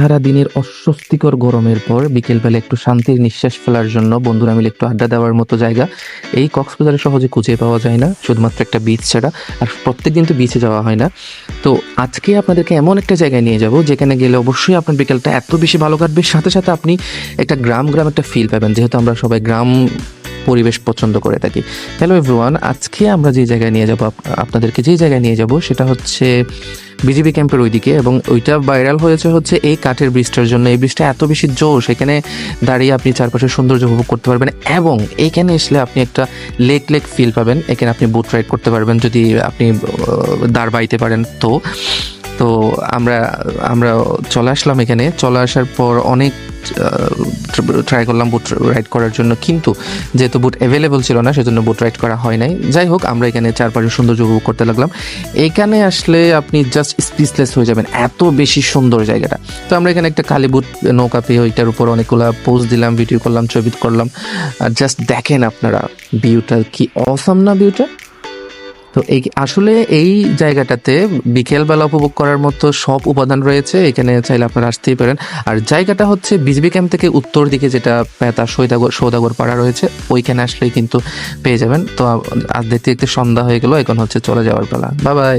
সারা দিনের অস্বস্তিকর গরমের পর বিকেলবেলা একটু শান্তির নিঃশ্বাস ফেলার জন্য বন্ধুরা মিলে একটু আড্ডা দেওয়ার মতো জায়গা। এই কক্সবাজারে সহজে খুঁজে পাওয়া যায় না, শুধুমাত্র একটা বিচ ছাড়া, আর প্রত্যেক দিন তো বিচে যাওয়া হয় না। তো আজকে আপনাদেরকে এমন একটা জায়গায় নিয়ে যাব, যেখানে গেলে অবশ্যই আপনার বিকেলটা এত বেশি ভালো কাটবে। সাথে সাথে আপনি একটা গ্রাম গ্রাম একটা ফিল পাবেন, যেহেতু আমরা সবাই গ্রাম পরিবেশ পছন্দ করে থাকি। হ্যালো এভরিওয়ান আজকে আমরা যে জায়গায় নিয়ে যাব আপনাদেরকে যে জায়গায় নিয়ে যাব, সেটা হচ্ছে বিজিবি ক্যাম্পের ওইদিকে এবং ওইটা ভাইরাল হয়েছে হচ্ছে এই কাঠের ব্রিজটার জন্য। এই ব্রিজটা এত বেশি জোশ, এখানে দাঁড়িয়ে আপনি চারপাশের সৌন্দর্য উপভোগ করতে পারবেন এবং এইখানে আসলে আপনি একটা লেক লেক ফিল পাবেন। এখানে আপনি বোট রাইড করতে পারবেন যদি আপনি দাঁড় বাইতে পারেন। তো তো আমরা আমরা চলে আসলাম এখানে। চলে আসার পর অনেক ট্রাই করলাম বুট রাইড করার জন্য, কিন্তু যেহেতু বুট অ্যাভেলেবল ছিল না, সেজন্য বুট রাইড করা হয় নাই। যাই হোক, আমরা এখানে চারপাশে সৌন্দর্য উপভোগ করতে লাগলাম। এখানে আসলে আপনি জাস্ট স্পিচলেস হয়ে যাবেন, এত বেশি সুন্দর জায়গাটা। তো আমরা এখানে একটা কালীবুট নৌকা পেয়ে ওইটার উপর অনেকগুলো পোজ দিলাম ভিডিও করলাম, ছবি করলাম। আর জাস্ট দেখেন আপনারা ভিউটা কি অসাম না ভিউটা তো এই আসলে এই জায়গাটাতে বিকেলবেলা উপভোগ করার মতো সব উপাদান রয়েছে, এখানে চাইলে আপনারা আসতেই পারেন। আর জায়গাটা হচ্ছে বিজবি ক্যাম্প থেকে উত্তর দিকে যেটা পেতা সৈদাগর, সৌদাগর পাড়া রয়েছে, ওইখানে আসলেই কিন্তু পেয়ে যাবেন। তো আজ দেখতে দেখতে সন্ধ্যা হয়ে গেল, এখন হচ্ছে চলে যাওয়ার বেলা বাবাই বাই